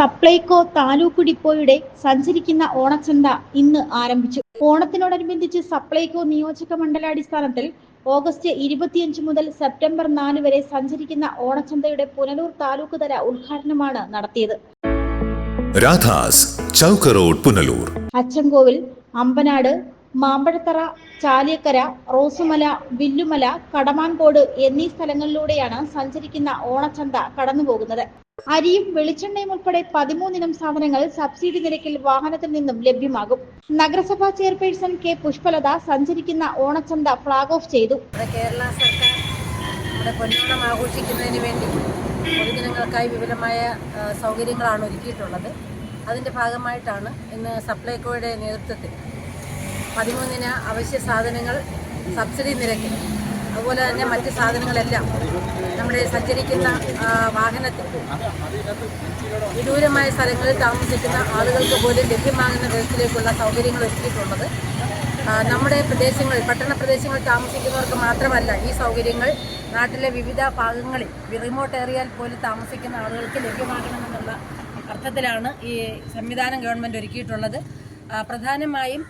സപ്ലൈകോ താലൂക്ക് ഡിപ്പോയുടെ സഞ്ചരിക്കുന്ന ഓണച്ചന്ത ഇന്ന് ആരംഭിച്ചു. ഓണത്തിനോടനുബന്ധിച്ച് സപ്ലൈകോ നിയോജക മണ്ഡലാടിസ്ഥാനത്തിൽ ഓഗസ്റ്റ് ഇരുപത്തിയഞ്ച് മുതൽ സെപ്റ്റംബർ നാല് വരെ സഞ്ചരിക്കുന്ന ഓണച്ചന്തയുടെ പുനലൂർ താലൂക്ക് തല ഉദ്ഘാടനമാണ് നടത്തിയത്. രാധാസ് പുനലൂർ. അച്ചൻകോവിൽ അമ്പനാട് മാമ്പഴത്തറ ചാലിയക്കര റോസുമല വില്ലുമല കടമാൻകോട് എന്നീ സ്ഥലങ്ങളിലൂടെയാണ് സഞ്ചരിക്കുന്ന ഓണച്ചന്ത കടന്നുപോകുന്നത്. അരിയും വെളിച്ചെണ്ണയും ഉൾപ്പെടെ പതിമൂന്നിനം സാധനങ്ങൾ സബ്സിഡി നിരക്കിൽ വാഹനത്തിൽ നിന്നും ലഭ്യമാകും. നഗരസഭാ ചെയർപേഴ്സൺ കെ പുഷ്പലത സഞ്ചരിക്കുന്ന ഓണച്ചന്ത ഫ്ളാഗ് ഓഫ് ചെയ്തു. കേരള സർക്കാർ ആഘോഷിക്കുന്നതിന് വേണ്ടി പൊതുജനങ്ങൾക്കായി വിപുലമായ സൗകര്യങ്ങളാണ് ഒരുക്കിയിട്ടുള്ളത്. അതിന്റെ ഭാഗമായിട്ടാണ് ഇന്ന് സപ്ലൈകോയുടെ നേതൃത്വത്തിൽ പതിമൂന്നിന അവശ്യ സാധനങ്ങൾ സബ്സിഡി നിരക്കിൽ അതുപോലെ തന്നെ മറ്റ് സാധനങ്ങളെല്ലാം നമ്മുടെ സഞ്ചരിക്കുന്ന വാഹനത്തിൽ. വിദൂരമായ സ്ഥലങ്ങളിൽ താമസിക്കുന്ന ആളുകൾക്ക് പോലും ലഭ്യമാകുന്ന വിധത്തിലേക്കുള്ള സൗകര്യങ്ങൾ ഒരുക്കിയിട്ടുള്ളത്. നമ്മുടെ പ്രദേശങ്ങളിൽ പട്ടണ പ്രദേശങ്ങളിൽ താമസിക്കുന്നവർക്ക് മാത്രമല്ല ഈ സൗകര്യങ്ങൾ നാട്ടിലെ വിവിധ ഭാഗങ്ങളിൽ റിമോട്ട് ഏരിയയിൽ പോലും താമസിക്കുന്ന ആളുകൾക്ക് ലഭ്യമാകണമെന്നുള്ള അർത്ഥത്തിലാണ് ഈ സംവിധാനം ഗവൺമെന്റ് ഒരുക്കിയിട്ടുള്ളത്. പ്രധാനമായും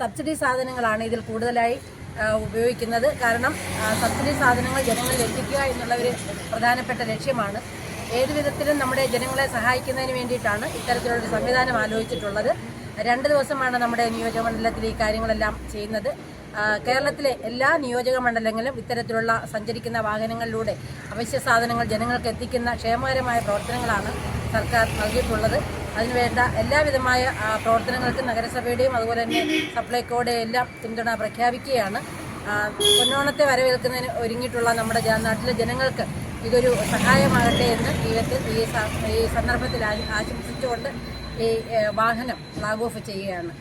സബ്സിഡി സാധനങ്ങളാണ് ഇതിൽ കൂടുതലായി ഉപയോഗിക്കുന്നത്. കാരണം സബ്സിഡി സാധനങ്ങൾ ജനങ്ങളിൽ എത്തിക്കുക എന്നുള്ള ഒരു പ്രധാനപ്പെട്ട ലക്ഷ്യമാണ്. ഏത് വിധത്തിലും നമ്മുടെ ജനങ്ങളെ സഹായിക്കുന്നതിന് വേണ്ടിയിട്ടാണ് ഇത്തരത്തിലുള്ളൊരു സംവിധാനം ആലോചിച്ചിട്ടുള്ളത്. രണ്ട് ദിവസമാണ് നമ്മുടെ നിയോജക മണ്ഡലത്തിൽ ഈ കാര്യങ്ങളെല്ലാം ചെയ്യുന്നത്. കേരളത്തിലെ എല്ലാ നിയോജക മണ്ഡലങ്ങളിലും ഇത്തരത്തിലുള്ള സഞ്ചരിക്കുന്ന വാഹനങ്ങളിലൂടെ അവശ്യ സാധനങ്ങൾ ജനങ്ങൾക്ക് എത്തിക്കുന്ന ക്ഷേമകരമായ പ്രവർത്തനങ്ങളാണ് സർക്കാർ നൽകിയിട്ടുള്ളത്. അതിനുവേണ്ട എല്ലാവിധമായ പ്രവർത്തനങ്ങൾക്കും നഗരസഭയുടെയും അതുപോലെ തന്നെ സപ്ലൈകോയുടെ എല്ലാം പിന്തുണ പ്രഖ്യാപിക്കുകയാണ്. പൊന്നോണത്തെ വരവേൽക്കുന്നതിന് ഒരുങ്ങിയിട്ടുള്ള നമ്മുടെ നാട്ടിലെ ജനങ്ങൾക്ക് ഇതൊരു സഹായമാകട്ടെ എന്ന് ഈ വിധത്തിൽ ഈ ഈ സന്ദർഭത്തിൽ ആശംസിച്ചുകൊണ്ട് ഈ വാഹനം ഫ്ലാഗ് ഓഫ് ചെയ്യുകയാണ്.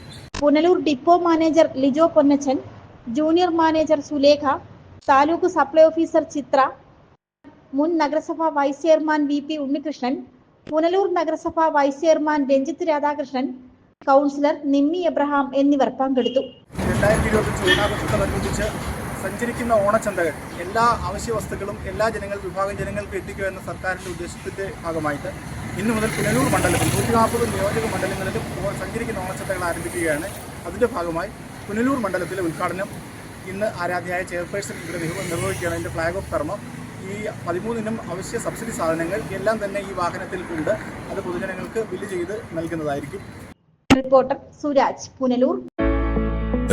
Punalur depot manager Lijo Ponnachan junior manager Sulekha taluk supply officer Chitra മുൻ നഗരസഭാ vice chairman V P Unnikrishnan Punalur നഗരസഭ vice chairman Ranjith Radhakrishnan councillor Nimmi Abraham എന്നിവർ പങ്കെടുത്തു. സഞ്ചരിക്കുന്ന ഓണച്ചന്തകൾ എല്ലാ അവശ്യ വസ്തുക്കളും എല്ലാ ജനങ്ങൾ വിഭാഗം ജനങ്ങൾക്ക് എത്തിക്കുക എന്ന സർക്കാരിന്റെ ഉദ്ദേശത്തിന്റെ ഭാഗമായിട്ട് ഇന്നു മുതൽ പുനലൂർ മണ്ഡലത്തിൽ നൂറ്റി നാൽപ്പത് നിയോജക മണ്ഡലങ്ങളിലും സഞ്ചരിക്കുന്ന ഓണച്ചന്തകൾ ആരംഭിക്കുകയാണ്. അതിന്റെ ഭാഗമായി പുനലൂർ മണ്ഡലത്തിലെ ഉദ്ഘാടനം ഇന്ന് ആരാധ്യയായ ചെയർപേഴ്സൺ ഇവിടെ നിർവ- നിർവഹിക്കുകയാണ്. അതിന്റെ ഫ്ലാഗ് ഓഫ് കർമ്മം ഈ പതിമൂന്നിനും അവശ്യ സബ്സിഡി സാധനങ്ങൾ എല്ലാം തന്നെ ഈ വാഹനത്തിൽ ഉണ്ട്. അത് പൊതുജനങ്ങൾക്ക് ബില്ല് ചെയ്ത് നൽകുന്നതായിരിക്കും. റിപ്പോർട്ടർ സുരാജ് പുനലൂർ.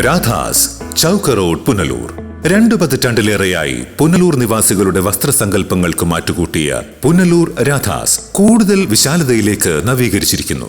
രാധാസ് ചൗക്ക റോഡ് പുനലൂർ. രണ്ടു പതിറ്റാണ്ടിലേറെയായി പുനലൂർ നിവാസികളുടെ വസ്ത്രസങ്കല്പങ്ങൾക്ക് മാറ്റുകൂട്ടിയ പുനലൂർ രാധാസ് കൂടുതൽ വിശാലതയിലേക്ക് നവീകരിച്ചിരിക്കുന്നു.